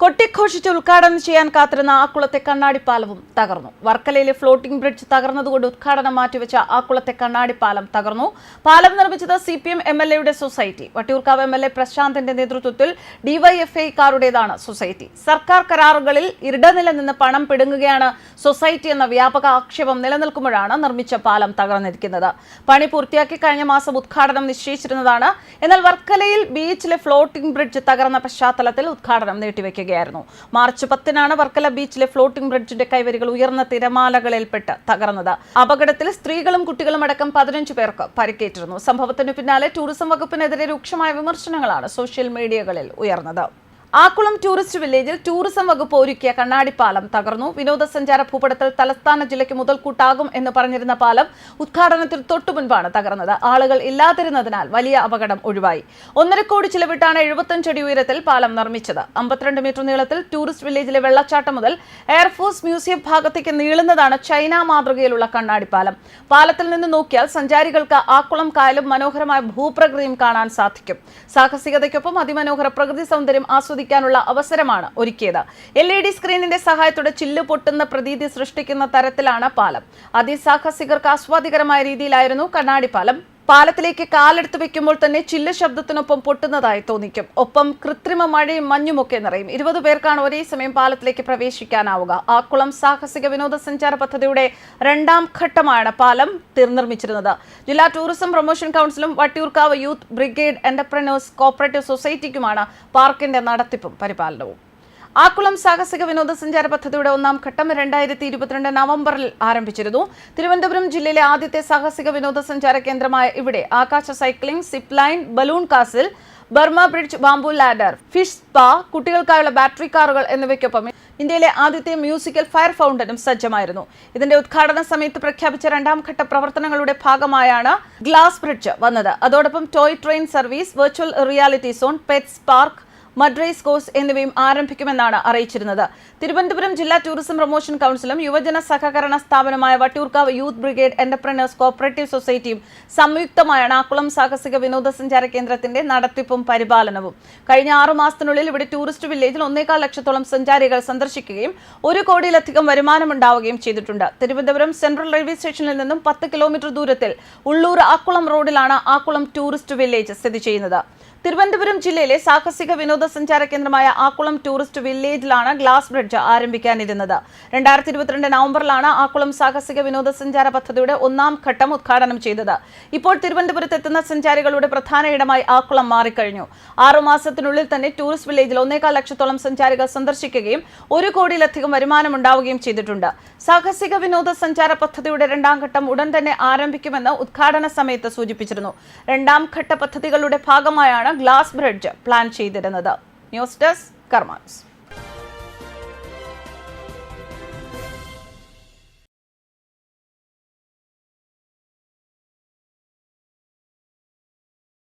കൊട്ടിഘോഷിച്ച് ഉദ്ഘാടനം ചെയ്യാൻ കാത്തിരുന്ന ആക്കുളത്തെ കണ്ണാടിപ്പാലവും തകർന്നു. വർക്കലയിലെ ഫ്ലോട്ടിംഗ് ബ്രിഡ്ജ് തകർന്നതുകൊണ്ട് ഉദ്ഘാടനം മാറ്റിവെച്ച ആക്കുളത്തെ കണ്ണാടിപ്പാലം തകർന്നു. പാലം നിർമ്മിച്ചത് C P M M L എയുടെ society. Vattiyoorkavu M L A പ്രശാന്തിന്റെ നേതൃത്വത്തിൽ ഡിവൈഎഫ്ഐക്കാരുടേതാണ് സൊസൈറ്റി. സർക്കാർ കരാറുകളിൽ ഇടനില നിന്ന് പണം പിടുങ്ങുകയാണ് സൊസൈറ്റി എന്ന വ്യാപക ആക്ഷേപം നിലനിൽക്കുമ്പോഴാണ് നിർമ്മിച്ച പാലം തകർന്നിരിക്കുന്നത്. പണി പൂർത്തിയാക്കി കഴിഞ്ഞ മാസം ഉദ്ഘാടനം നിശ്ചയിച്ചിരുന്നതാണ്. എന്നാൽ വർക്കലയിൽ ബീച്ചിലെ ഫ്ലോട്ടിംഗ് ബ്രിഡ്ജ് തകർന്ന പശ്ചാത്തലത്തിൽ ഉദ്ഘാടനം നീട്ടിവെക്കുകയായിരുന്നു മാർച്ച് പത്തിനാണ് വർക്കല ബീച്ചിലെ ഫ്ലോട്ടിംഗ് ബ്രിഡ്ജിന്റെ കൈവരികൾ ഉയർന്ന തിരമാലകളിൽപ്പെട്ട് തകർന്നത്. അപകടത്തിൽ സ്ത്രീകളും കുട്ടികളും അടക്കം പതിനഞ്ച് പേർക്ക് പരിക്കേറ്റിരുന്നു. സംഭവത്തിന് പിന്നാലെ ടൂറിസം വകുപ്പിനെതിരെ രൂക്ഷമായ വിമർശനങ്ങളാണ് സോഷ്യൽ മീഡിയകളിൽ ഉയർന്നത്. ആക്കുളം ടൂറിസ്റ്റ് വില്ലേജിൽ ടൂറിസം വകുപ്പ് ഒരുക്കിയ കണ്ണാടിപ്പാലം തകർന്നു. വിനോദസഞ്ചാര ഭൂപടത്തിൽ തലസ്ഥാന ജില്ലയ്ക്ക് മുതൽക്കൂട്ടാകും എന്ന് പറഞ്ഞിരുന്ന പാലം ഉദ്ഘാടനത്തിന് തൊട്ടു മുൻപാണ് തകർന്നത്. ആളുകൾ ഇല്ലാതിരുന്നതിനാൽ വലിയ അപകടം ഒഴിവായി. ഒന്നര കോടി ചിലവിട്ടാണ് എഴുപത്തഞ്ചടി ഉയരത്തിൽ പാലം നിർമ്മിച്ചത്. അമ്പത്തിരണ്ട് മീറ്റർ നീളത്തിൽ ടൂറിസ്റ്റ് വില്ലേജിലെ വെള്ളച്ചാട്ടം മുതൽ എയർഫോഴ്സ് മ്യൂസിയം ഭാഗത്തേക്ക് നീളുന്നതാണ് ചൈന മാതൃകയിലുള്ള കണ്ണാടിപ്പാലം പാലത്തിൽ നിന്ന് നോക്കിയാൽ സഞ്ചാരികൾക്ക് ആക്കുളം കായലും മനോഹരമായ ഭൂപ്രകൃതിയും കാണാൻ സാധിക്കും. സാഹസികതയ്ക്കൊപ്പം അതിമനോഹര പ്രകൃതി സൗന്ദര്യം ആസ്വദിക്കാനുള്ള അവസരമാണ് ഒരുക്കിയത്. എൽ ഇ ഡി സ്ക്രീനിന്റെ സഹായത്തോടെ ചില്ലു പൊട്ടുന്ന പ്രതീതി സൃഷ്ടിക്കുന്ന തരത്തിലാണ് പാലം. അതിസാഹസികർക്ക് ആസ്വാദികരമായ രീതിയിലായിരുന്നു കണ്ണാടി പാലം പാലത്തിലേക്ക് കാലെടുത്ത് വെക്കുമ്പോൾ തന്നെ ചില്ല ശബ്ദത്തിനൊപ്പം പൊട്ടുന്നതായി തോന്നിക്കും. ഒപ്പം കൃത്രിമ മഴയും മഞ്ഞുമൊക്കെ നിറയും. ഇരുപത് പേർക്കാണ് ഒരേ സമയം പാലത്തിലേക്ക് പ്രവേശിക്കാനാവുക. ആക്കുളം സാഹസിക വിനോദസഞ്ചാര പദ്ധതിയുടെ രണ്ടാം ഘട്ടമാണ് പാലം നിർമ്മിച്ചിരുന്നത് ജില്ലാ tourism promotion കൗൺസിലും Vattiyoorkavu youth brigade entrepreneurs cooperative സൊസൈറ്റിക്കുമാണ് പാർക്കിന്റെ നടത്തിപ്പും പരിപാലനവും. ആക്കുളം സാഹസിക വിനോദസഞ്ചാര പദ്ധതിയുടെ ഒന്നാം ഘട്ടം രണ്ടായിരത്തി ഇരുപത്തിരണ്ട് നവംബറിൽ ആരംഭിച്ചിരുന്നു. തിരുവനന്തപുരം ജില്ലയിലെ ആദ്യത്തെ സാഹസിക വിനോദസഞ്ചാര കേന്ദ്രമായ ഇവിടെ ആകാശ cycling zip line balloon castle Burma bridge bamboo ladder fish പാ കുട്ടികൾക്കായുള്ള ബാറ്ററി കാറുകൾ എന്നിവയ്ക്കൊപ്പം ഇന്ത്യയിലെ ആദ്യത്തെ മ്യൂസിക്കൽ ഫയർ ഫൗണ്ടനും സജ്ജമായിരുന്നു. ഇതിന്റെ ഉദ്ഘാടന സമയത്ത് പ്രഖ്യാപിച്ച രണ്ടാം ഘട്ട പ്രവർത്തനങ്ങളുടെ ഭാഗമായാണ് ഗ്ലാസ് ബ്രിഡ്ജ് വന്നത്. അതോടൊപ്പം toy train service virtual reality zone pets park mud race course എന്നിവയും ആരംഭിക്കുമെന്നാണ് അറിയിച്ചിരുന്നത്. തിരുവനന്തപുരം ജില്ലാ ടൂറിസം പ്രൊമോഷൻ കൗൺസിലും യുവജന സഹകരണ സ്ഥാപനമായ Vattiyoorkavu youth brigade entrepreneurs cooperative സൊസൈറ്റിയും സംയുക്തമായാണ് ആക്കുളം സാഹസിക വിനോദസഞ്ചാര കേന്ദ്രത്തിന്റെ നടത്തിപ്പും പരിപാലനവും. കഴിഞ്ഞ ആറു മാസത്തിനുള്ളിൽ ഇവിടെ ടൂറിസ്റ്റ് വില്ലേജിൽ ഒന്നേകാൽ ലക്ഷത്തോളം സഞ്ചാരികൾ സന്ദർശിക്കുകയും ഒരു കോടിയിലധികം വരുമാനമുണ്ടാവുകയും ചെയ്തിട്ടുണ്ട്. തിരുവനന്തപുരം സെൻട്രൽ റെയിൽവേ സ്റ്റേഷനിൽ നിന്നും പത്ത് കിലോമീറ്റർ ദൂരത്തിൽ ഉള്ളൂർ ആക്കുളം റോഡിലാണ് ആക്കുളം ടൂറിസ്റ്റ് വില്ലേജ് സ്ഥിതി ചെയ്യുന്നത്. തിരുവനന്തപുരം ജില്ലയിലെ സാഹസിക വിനോദസഞ്ചാര കേന്ദ്രമായ ആക്കുളം ടൂറിസ്റ്റ് വില്ലേജിലാണ് ഗ്ലാസ് ബ്രിഡ്ജ് ആരംഭിക്കാനിരുന്നത്. രണ്ടായിരത്തി ഇരുപത്തിരണ്ട് നവംബറിലാണ് ആക്കുളം സാഹസിക വിനോദസഞ്ചാര പദ്ധതിയുടെ ഒന്നാം ഘട്ടം ഉദ്ഘാടനം ചെയ്തത്. ഇപ്പോൾ തിരുവനന്തപുരത്ത് എത്തുന്ന സഞ്ചാരികളുടെ പ്രധാന ഇടമായി ആക്കുളം മാറിക്കഴിഞ്ഞു. ആറുമാസത്തിനുള്ളിൽ തന്നെ ടൂറിസ്റ്റ് വില്ലേജിൽ ഒന്നേകാൽ ലക്ഷത്തോളം സഞ്ചാരികൾ സന്ദർശിക്കുകയും ഒരു കോടിയിലധികം വരുമാനം ഉണ്ടാവുകയും ചെയ്തിട്ടുണ്ട്. സാഹസിക വിനോദസഞ്ചാര പദ്ധതിയുടെ രണ്ടാം ഘട്ടം ഉടൻ തന്നെ ആരംഭിക്കുമെന്ന് ഉദ്ഘാടന സമയത്ത് സൂചിപ്പിച്ചിരുന്നു. രണ്ടാം ഘട്ട പദ്ധതികളുടെ ഭാഗമായാണ് ഗ്ലാസ് ബ്രിഡ്ജ് പ്ലാൻ ചെയ്തിരുന്നത്. News desk കർമാൻസ്.